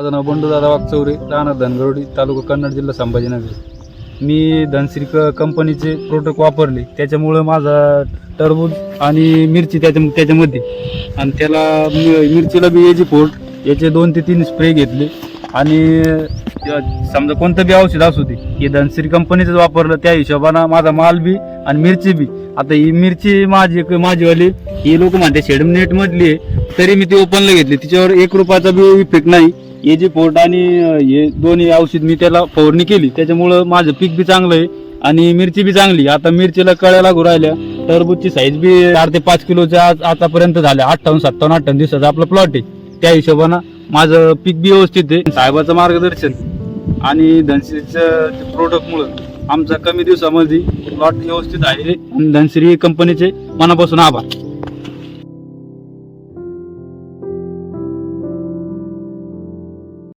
माझं नाव बंडूदादा वागचौरे राहणार धनगरोडी तालुका कन्नड जिल्हा संभाजीनगर. मी धनश्री क कंपनीचे प्रोडक्ट वापरले. त्याच्यामुळं माझा टरबूज आणि मिरची त्याच्या त्याच्यामध्ये. आणि त्याला मि- मिरचीला बी याची फोड याचे दोन ते तीन स्प्रे घेतले. आणि समजा कोणतं बी औषध असू दे हे धनश्री कंपनीचंच वापरलं. त्या हिशोबानं माझा माल बी आणि मिरची बी. आता ही मिरची माझी माझीवाली ही लोक म्हणते शेडम नेटमधली आहे. तरी मी ती ओपनला घेतली. तिच्यावर एक रुपयाचा बी इफेक्ट नाही. हे जे पोर्ट आणि हे दोन्ही औषध मी त्याला फवारणी केली. त्याच्यामुळं माझं पीक बी चांगलं आहे आणि मिरची बी चांगली आता मिरचीला कळ्या लागू राहिल्या. टरबूजची साईज बी चार ते पाच किलोच्या आज आतापर्यंत झाल्या. अठ्ठावन्न सत्तावन्न अठ्ठावन्न दिवसाचा आपला प्लॉट आहे. त्या हिशोबानं माझं पीक बी व्यवस्थित आहे. साहेबाचं मार्गदर्शन आणि धनश्रीचं प्रोडक्टमुळं आमचा कमी दिवसामध्ये प्लॉट व्यवस्थित आहे. आणि धनश्री कंपनीचे मनापासून आभार.